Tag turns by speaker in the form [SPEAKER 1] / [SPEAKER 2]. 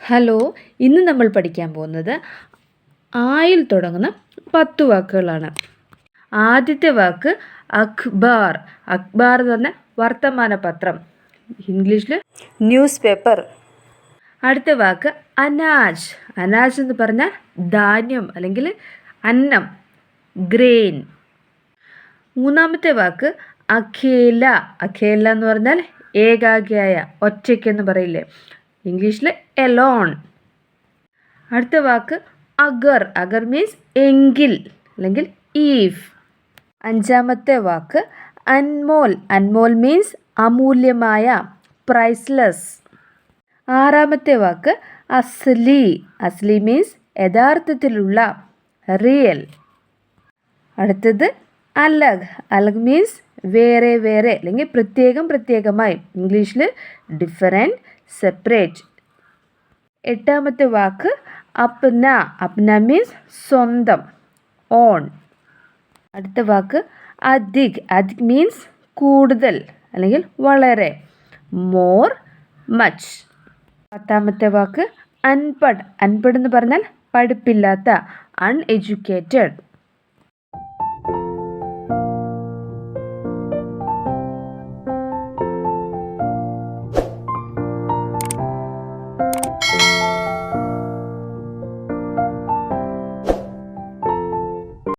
[SPEAKER 1] Hello ഇന്ന് നമ്മൾ പഠിക്കാൻ പോകുന്നത് ആയിൽ തുടങ്ങുന്ന പത്ത് വാക്കുകളാണ്. ആദ്യത്തെ വാക്ക് അഖ്ബാർ. അഖ്ബാർ എന്ന് പറഞ്ഞാൽ വർത്തമാന പത്രം ഇംഗ്ലീഷിൽ ന്യൂസ് പേപ്പർ അടുത്ത വാക്ക് അനാജ്. അനാജ് എന്ന് പറഞ്ഞാൽ ധാന്യം അല്ലെങ്കിൽ അന്നം ഗ്രെയിൻ. മൂന്നാമത്തെ വാക്ക് അഖേല. അഖേല എന്ന് പറഞ്ഞാൽ ഏകാഗിയായ ഒറ്റയ്ക്കെന്ന് പറയില്ലേ? ഇംഗ്ലീഷിൽ എലോൺ അടുത്ത വാക്ക് അഗർ. അഗർ മീൻസ് എങ്കിൽ അല്ലെങ്കിൽ ഈഫ് അഞ്ചാമത്തെ വാക്ക് അൻമോൽ. അൻമോൽ മീൻസ് അമൂല്യമായ പ്രൈസ്ലെസ് ആറാമത്തെ വാക്ക് അസ്ലി. അസ്ലി മീൻസ് യഥാർത്ഥത്തിലുള്ള റിയൽ അടുത്തത് അലഗ്. അലഗ് മീൻസ് വേറെ വേറെ അല്ലെങ്കിൽ പ്രത്യേകം പ്രത്യേകമായി. ഇംഗ്ലീഷിൽ ഡിഫറെന്റ് സെപ്പറേറ്റ് എട്ടാമത്തെ വാക്ക് അപ്ന. അപ്ന മീൻസ് സ്വന്തം. ഓൺ അടുത്ത വാക്ക് അധിക്. അധിക് മീൻസ് കൂടുതൽ അല്ലെങ്കിൽ വളരെ. മോർ മച്ച് പത്താമത്തെ വാക്ക് അൺപഡ് അൺപഡ് എന്ന് പറഞ്ഞാൽ പഠിപ്പില്ലാത്ത അൺഎഡ്യൂക്കേറ്റഡ്